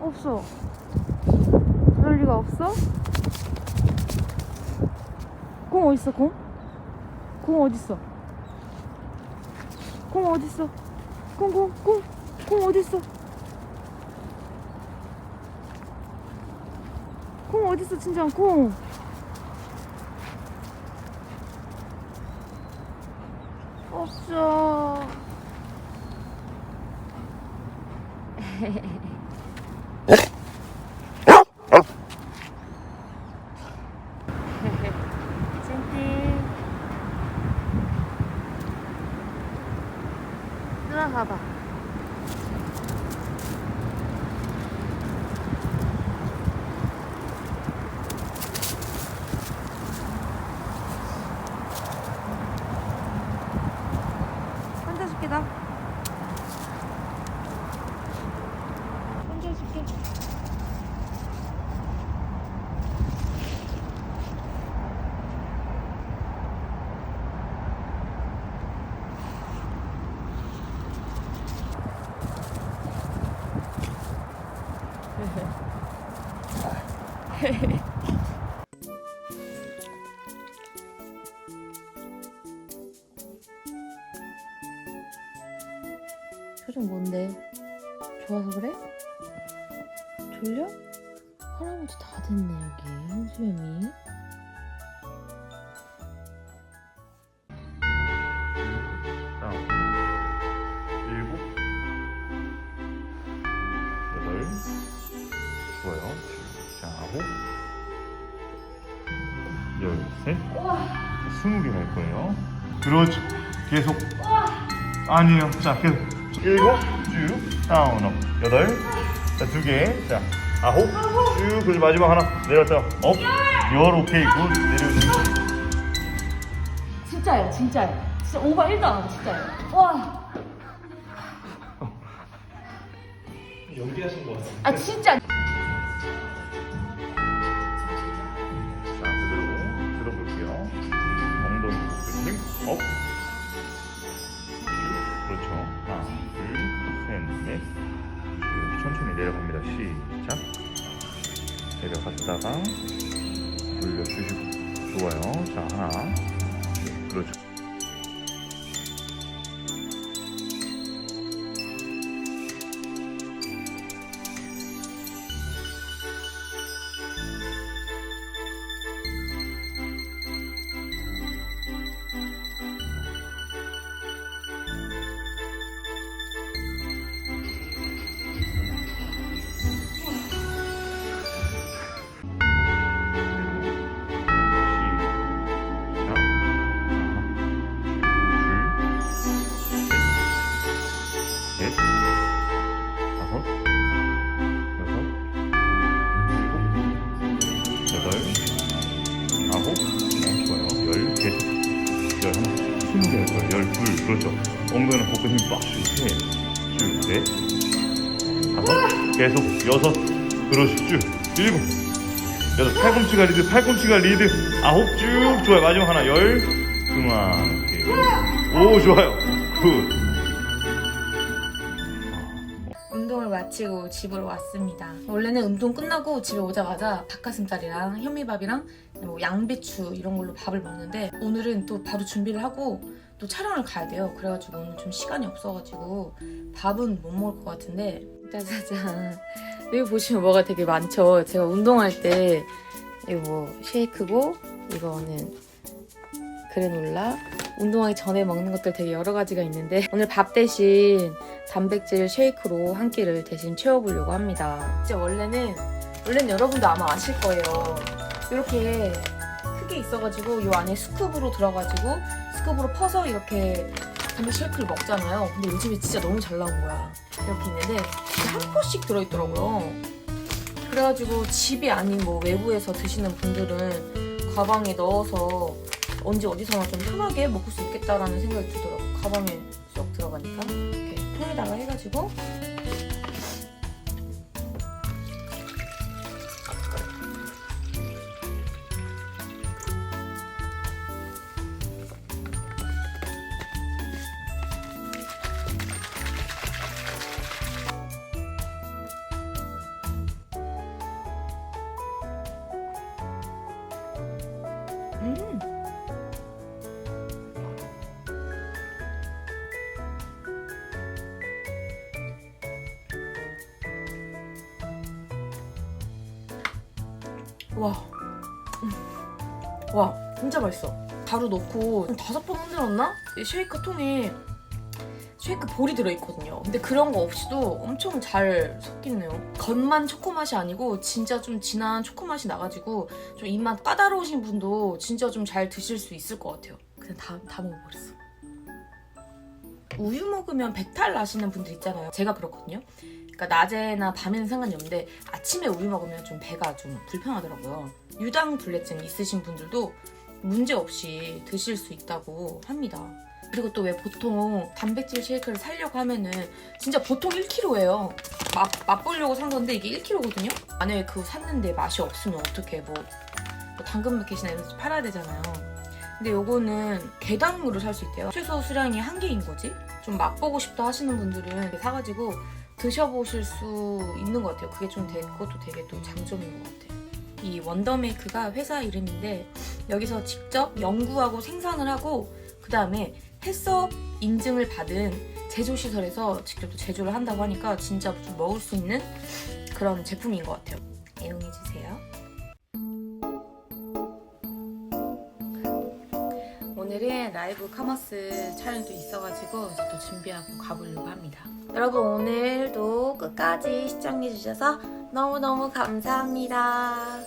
없어. 그럴 리가 없어? 공 어딨어, 공? 공 어딨어? 공 어딨어? 공, 공, 공, 공 어딨어? 공 어딨어, 진짜, 공. 없어. 찐띠. 누나 가봐. 혼자 줄게 나. 혼자 줄게. 표정 뭔데? 좋아서 그래? 졸려? 할아버지 다 됐네 여기 수염이 열셋, 스무 개 갈 거예요. 그렇죠. 계속. 아니에요. 자, 계속. 일곱, 쭉, 다운, 업. 여덟, 자, 두 개, 자, 아홉, 쭉, 그리고 마지막 하나 내렸다. 업, 열, 오케이, 굿, 내려주고. 진짜요 진짜요 진짜 오바 1도 안 하고 진짜요 와 연기하신 것 같아요. 아 진짜 내려갑니다. 시작. 내려갔다가 돌려주시고. 좋아요. 자, 하나. 둘, 그렇죠. 그렇죠. 엉덩이는 복근 힘 빡, 쭉, 셋, 쭉, 넷, 다섯, 계속, 여섯, 그렇죠. 쭉, 일곱, 여덟, 팔꿈치가 리드, 팔꿈치가 리드, 아홉 쭉, 좋아요. 마지막 하나, 열, 그만, 오케이. 오, 좋아요. 굿. 운동을 마치고 집으로 왔습니다. 원래는 운동 끝나고 집에 오자마자 닭가슴살이랑 현미밥이랑 뭐 양배추 이런 걸로 밥을 먹는데 오늘은 또 바로 준비를 하고 또 촬영을 가야 돼요. 그래가지고 오늘 좀 시간이 없어가지고 밥은 못 먹을 것 같은데 짜자잔 여기 보시면 뭐가 되게 많죠. 제가 운동할 때 이거 뭐 쉐이크고 이거는 그래놀라 운동하기 전에 먹는 것들 되게 여러 가지가 있는데 오늘 밥 대신 단백질 쉐이크로 한 끼를 대신 채워보려고 합니다. 진짜 원래는 원래는 여러분도 아마 아실 거예요. 이렇게 크 게 있어가지고 이 안에 스쿱으로 들어가지고 스쿱으로 퍼서 이렇게 단백질 쉐이크를 먹잖아요. 근데 요즘에 진짜 너무 잘 나온 거야. 이렇게 있는데 한 포씩 들어있더라고요. 그래가지고 집이 아닌 뭐 외부에서 드시는 분들은 가방에 넣어서 언제 어디서나 좀 편하게 먹을 수 있겠다라는 생각이 들더라고. 가방에 쏙 들어가니까. 이렇게 통에다가 해가지고 음. 와. 음. 와, 진짜 맛있어. 가루 넣고 한 다섯 번 흔들었나? 이 쉐이크 통에 쉐이크 볼이 들어있거든요. 근데 그런 거 없이도 엄청 잘 섞이네요. 겉만 초코 맛이 아니고 진짜 좀 진한 초코 맛이 나가지고 좀 입맛 까다로우신 분도 진짜 좀 잘 드실 수 있을 것 같아요. 그냥 다, 다 먹어버렸어. 우유 먹으면 배탈 나시는 분들 있잖아요. 제가 그렇거든요. 그러니까 낮에나 밤에는 상관이 없는데 아침에 우유 먹으면 좀 배가 좀 불편하더라고요. 유당 불내증 있으신 분들도 문제 없이 드실 수 있다고 합니다. 그리고 또 왜 보통 단백질 쉐이크를 사려고 하면은 진짜 보통 1kg예요. 맛, 맛보려고 산 건데 이게 1kg거든요? 만약에 그거 샀는데 맛이 없으면 어떻게 뭐, 뭐 당근 마켓이나 이런 데서 팔아야 되잖아요. 근데 요거는 개당으로 살 수 있대요. 최소 수량이 한 개인 거지? 좀 맛보고 싶다 하시는 분들은 사가지고 드셔보실 수 있는 것 같아요. 그게 좀 되게, 그것도 되게 또 장점인 것 같아요. 이 원더메이크가 회사 이름인데 여기서 직접 연구하고 생산을 하고 그 다음에 햇섭 인증을 받은 제조시설에서 직접 또 제조를 한다고 하니까 진짜 좀 먹을 수 있는 그런 제품인 것 같아요. 애용해주세요. 오늘은 라이브 카마스 촬영도 있어가지고 이제 또 준비하고 가보려고 합니다. 여러분 오늘도 끝까지 시청해주셔서 너무너무 감사합니다.